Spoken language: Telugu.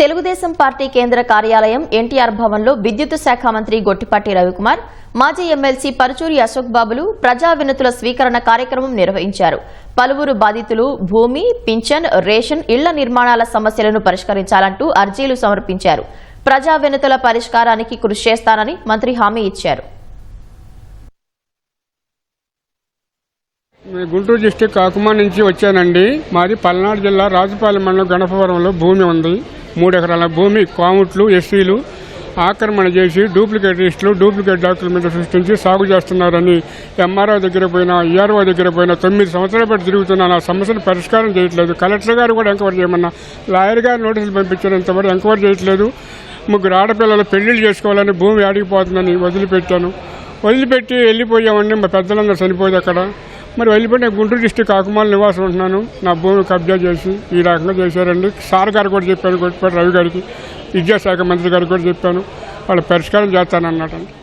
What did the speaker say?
తెలుగుదేశం పార్టీ కేంద్ర కార్యాలయం ఎన్టీఆర్ భవన్లో విద్యుత్ శాఖ మంత్రి గొట్టిపాటి రవికుమార్ మాజీ ఎమ్మెల్సీ పరుచూరి అశోక్ బాబులు ప్రజా వినతుల స్వీకరణ కార్యక్రమం నిర్వహించారు. పలువురు బాధితులు భూమి పింఛన్ రేషన్ ఇళ్ళ నిర్మాణాల సమస్యలను పరిష్కరించాలంటూ అర్జీలు సమర్పించారు. ప్రజా వినతుల పరిష్కారానికి కృషి చేస్తానని మంత్రి హామీ ఇచ్చారు. గుంటూరు డిస్టిక్ కాకుమా నుంచి వచ్చానండి. మాది పల్నాడు జిల్లా రాజుపాలెం మండలం గణపవరంలో భూమి ఉంది. మూడు ఎకరాల భూమి కాముట్లు ఎస్సీలు ఆక్రమణ చేసి డూప్లికేట్ లిస్టులు డూప్లికేట్ డాక్యుమెంట్ సృష్టించి సాగు చేస్తున్నారని ఎంఆర్ఓ దగ్గర పోయినా ఈఆర్ఓ దగ్గర పోయినా తొమ్మిది సంవత్సరాల పాటు తిరుగుతున్నాను ఆ సమస్యను పరిష్కారం చేయట్లేదు. కలెక్టర్ గారు కూడా ఎంక్వైరీ చేయమన్నా లాయర్ గారు నోటీసులు పంపించారు ఇంతవరకు ఎంక్వైరీ చేయట్లేదు. ముగ్గురు ఆడపిల్లలు పెళ్ళిళ్ళు చేసుకోవాలని భూమి ఆడిగిపోతుందని వదిలిపెట్టాను. వదిలిపెట్టి వెళ్ళిపోయామండి మా పెద్దలందరూ చనిపోయింది అక్కడ. మరి వెళ్ళిపోయిన గుంటూరు డిస్టిక్ కాకుమాల నివాసం ఉంటున్నాను. నా భూమి కబ్జా చేసి ఈ రకంగా చేశారండి. సార్ గారు కూడా చెప్పాను కొట్టిపాటి రవి గారికి విద్యాశాఖ మంత్రి గారికి కూడా చెప్పాను. వాళ్ళు పరిష్కారం చేస్తానన్నట్టు